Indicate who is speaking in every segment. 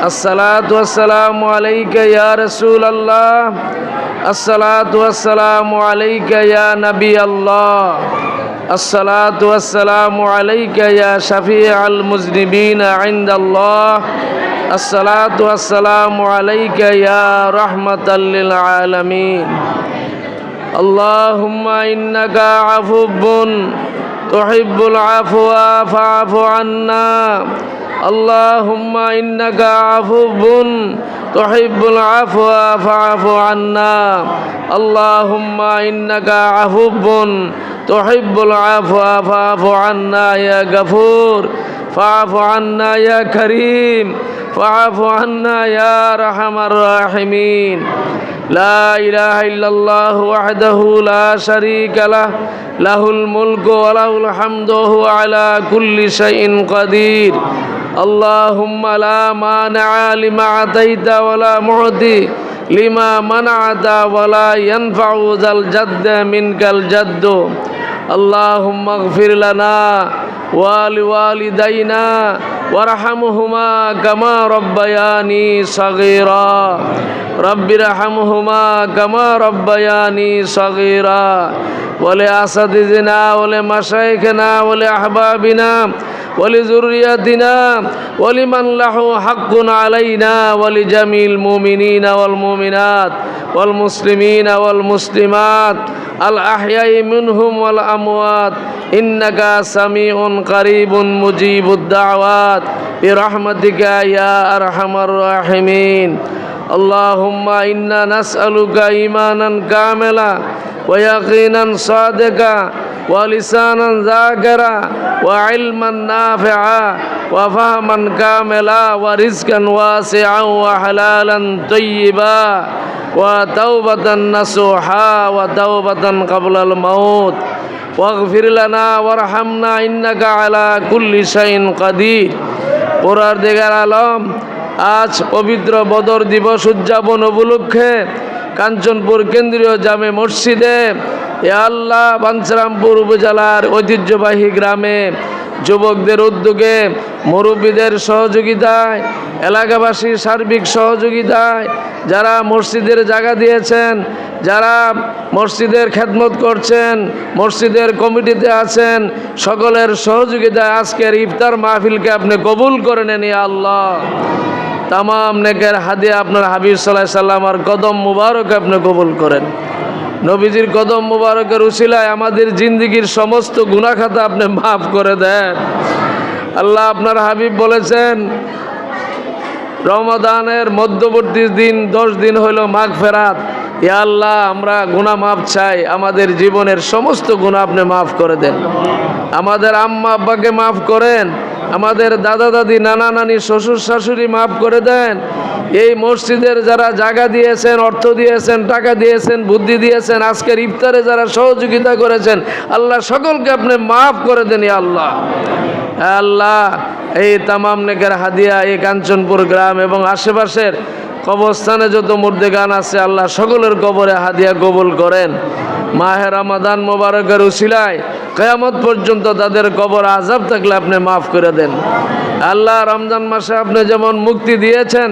Speaker 1: الصلاة والسلام عليك يا رسول الله الصلاة والسلام عليك يا نبي الله الصلاة والسلام عليك يا شفيع المذنبين عند الله الصلاة والسلام عليك يا رحمة للعالمين اللهم إنك عفو تحب العفو فاعف عنا اللهم إنك عفو تحب العفو فاعف عنا اللهم إنك عفو تحب العفو فاعف عنا يا غفور فاعف عنا يا كريم فاعف عنا يا رحم الراحمين لا إله إلا الله وحده لا شريك له له الملك وله الحمد وهو على كل شيء قدير اللهم لا مانع لما أعطيت ولا معطي لما منعت ولا ينفع ذا الجد منك الجد اللهم اغفر لنا ولوالدينا وارحمهما كما ربياني صغيرا رب ارحمهما كما ربياني صغيرا ولأساتذتنا ولمشايخنا ولأحبابنا ولذريتنا ولمن له حق علينا ولجميع المؤمنين والمؤمنات والمسلمين والمسلمات الأحياء منهم والأموات إنك سميع قريب مجيب الدعوات برحمتك يا أرحم الراحمين اللهم إنا نسألك إيمانا كاملا ويقينا صادقا ولسانا ذاكرا وعلما نافعا وفهما كاملا ورزقا واسعا وحلالا طيبا وتوبة نصوحا وتوبة قبل الموت واغفر لنا وارحمنا إنك على كل شيء قدير পুরার দিগার আলম আজ পবিত্র বদর দিবস উদযাপন উপলক্ষে কাঞ্চনপুর কেন্দ্রীয় জামে মসজিদে এ আল্লাহ বাঞ্ছরামপুর উপজেলার ঐতিহ্যবাহী গ্রামে যুবকদের উদ্যোগে মুরব্বীদের সহযোগিতায় এলাকাবাসীর সার্বিক সহযোগিতায় যারা মসজিদের জায়গা দিয়েছেন, যারা মসজিদের খেদমত করছেন, মসজিদের কমিটিতে আছেন, সকলের সহযোগিতায় আজকের ইফতার মাহফিলকে আপনি কবুল করে নেন আল্লাহ। তামাম নেকের হাদিয়া আপনার হাবিব সাল্লাহ সাল্লাম আর কদম মুবারক আপনি কবুল করেন। নবীজির কদম মুবারকের উসিলায় আমাদের জিন্দগির সমস্ত গুণাখাতা আপনি মাফ করে দেন। আল্লাহ আপনার হাবিব বলেছেন, রমাদানের মধ্যবর্তী দিন, দশ দিন হইল মাঘ ফেরাত। ইয়া আল্লাহ, আমরা গুণা মাফ চাই, আমাদের জীবনের সমস্ত গুণা আপনি মাফ করে দেন। আমাদের আম্মা আব্বাকে মাফ করেন, আমাদের দাদা দাদি, নানা নানি, শ্বশুর শাশুড়ি মাফ করে দেন। এই মসজিদের যারা জায়গা দিয়েছেন, অর্থ দিয়েছেন, টাকা দিয়েছেন, বুদ্ধি দিয়েছেন, আজকের ইফতারে যারা সহযোগিতা করেছেন, আল্লাহ সকলকে আপনি মাফ করে দেন আল্লাহ। আল্লাহ, এই তামাম নেকের হাদিয়া এই কাঞ্চনপুর গ্রাম এবং আশেপাশের কবরস্থানে যত মুর্দে গান আছে, আল্লাহ সকলের কবরে হাদিয়া কবুল করেন। মাহে রমাদান মোবারকের উশিলায় কেয়ামত পর্যন্ত তাদের কবর আজাব থাকলে আপনি মাফ করে দেন। আল্লাহ রমজান মাসে আপনি যেমন মুক্তি দিয়েছেন,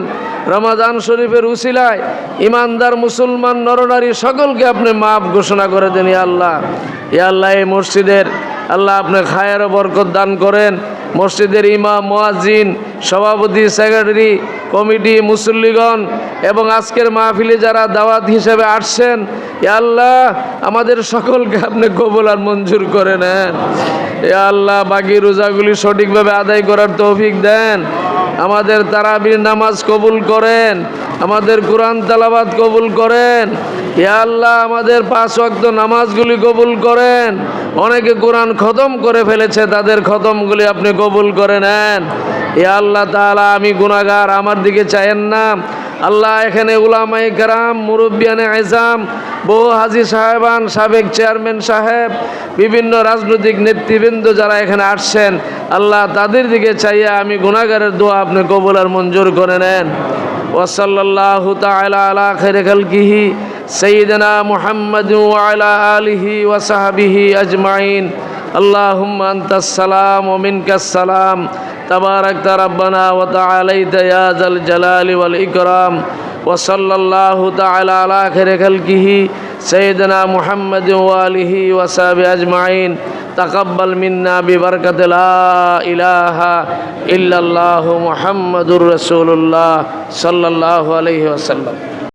Speaker 1: রমাদান শরীফের উসিলায় ইমানদার, মুসলমান, নরনারী সকলকে আপনি মাফ ঘোষণা করে দেন, ইয়া আল্লাহ। ইয়া আল্লাহ, এই মসজিদের আল্লাহ আপনার খায়ের বরকত দান করেন। মসজিদের ইমাম মোয়াজিন সভাপতি, সেক্রেটারি, কমিটি, মুসল্লিগণ এবং আজকের মাহফিলে যারা দাওয়াত হিসেবে আসছেন আল্লাহ, আমাদের সকলকে আপনি কবল আর মঞ্জুর করে নেন। এ আল্লাহ, বাকি রোজাগুলি সঠিকভাবে আদায় করার তৌফিক দেন। আমাদের তারাবির নামাজ কবুল করেন, আমাদের কোরআন তালাবাদ কবুল করেন। ইয়া আল্লাহ, আমাদের পাঁচ ওয়াক্ত নামাজগুলি কবুল করেন। অনেকে কোরআন খতম করে ফেলেছে, তাদের খতমগুলি আপনি কবুল করে নেন। ইয়া আল্লাহ তাআলা, আমি গুনাহগার, আমার দিকে চায়েন না। আল্লাহ এখানে উলামাই কারাম মুরব্বিয়ানে আইজাম বহু হাজি সাহেবান, সাবেক চেয়ারম্যান সাহেব, বিভিন্ন রাজনৈতিক নেতৃবৃন্দ যারা এখানে আসছেন আল্লাহ তাদের দিকে চাইয়া আমি গুনাহগারের দোয়া আপনি কবুল আর মঞ্জুর করে নেন ওসল্লাহ তালা আলা খের খালকিহি সঈদনা মুহাম্মদ ওয়ালা আলিহি ওয়াসাহাবিহি আজমাইন اللهم أنت السلام ومنك السلام تبارك ربنا وتعاليت يا ذا الجلال والإكرام وصلى الله تعالى على خير خلقه سيدنا محمد وآله وصحبه أجمعين তাকাব্বাল মিন্না বিবারকাতে লা ইলাহা ইল্লাল্লাহু মুহাম্মাদুর রাসূলুল্লাহ সাল্লাল্লাহু আলাইহি ওয়াসাল্লাম।